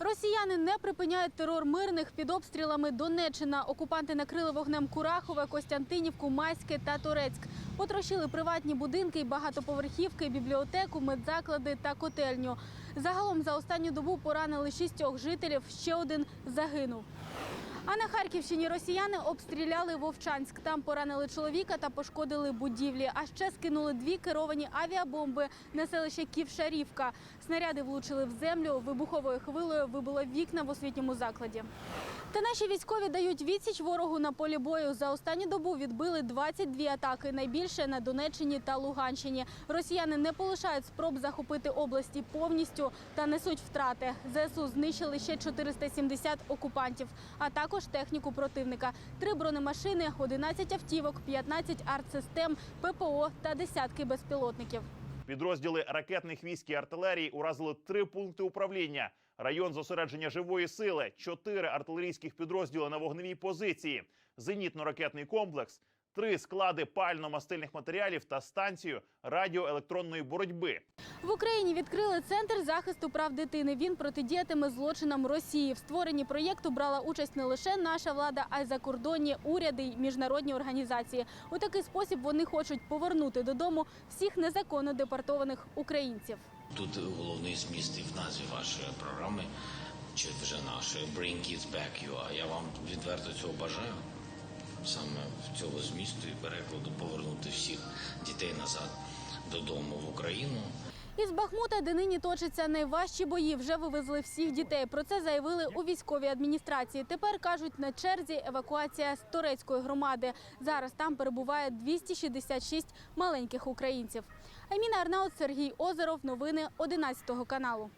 Росіяни не припиняють терор мирних під обстрілами Донеччина. Окупанти накрили вогнем Курахове, Костянтинівку, Майське та Торецьк. Потрощили приватні будинки, багатоповерхівки, бібліотеку, медзаклади та котельню. Загалом за останню добу поранили шістьох жителів. Ще один загинув. А на Харківщині росіяни обстріляли Вовчанськ. Там поранили чоловіка та пошкодили будівлі. А ще скинули дві керовані авіабомби на селище Ківшарівка. Снаряди влучили в землю, вибуховою хвилею вибило вікна в освітньому закладі. Та наші військові дають відсіч ворогу на полі бою. За останню добу відбили 22 атаки, найбільше на Донеччині та Луганщині. Росіяни не полишають спроб захопити області повністю та несуть втрати. ЗСУ знищили ще 470 окупантів, а також техніку противника: три бронемашини, 11 автівок, 15 артсистем, ППО та десятки безпілотників. Підрозділи ракетних військ і артилерії уразили три пункти управління, район зосередження живої сили, чотири артилерійських підрозділи на вогневій позиції, зенітно-ракетний комплекс, три склади пально-мастильних матеріалів та станцію радіоелектронної боротьби. В Україні відкрили центр захисту прав дитини. Він протидіятиме злочинам Росії. В створенні проєкту брала участь не лише наша влада, а й закордонні уряди й міжнародні організації. У такий спосіб вони хочуть повернути додому всіх незаконно депортованих українців. Тут головний зміст і в назві вашої програми, чи вже нашої Bring Kids Back UA. Я вам відверто цього бажаю. Саме в цього змісту і перекладу повернути всіх дітей назад додому в Україну. Із Бахмута, де нині точаться найважчі бої, вже вивезли всіх дітей. Про це заявили у військовій адміністрації. Тепер кажуть, на черзі евакуація з турецької громади. Зараз там перебуває 266 маленьких українців. Аміна Арнаут, Сергій Озеров. Новини 11 каналу.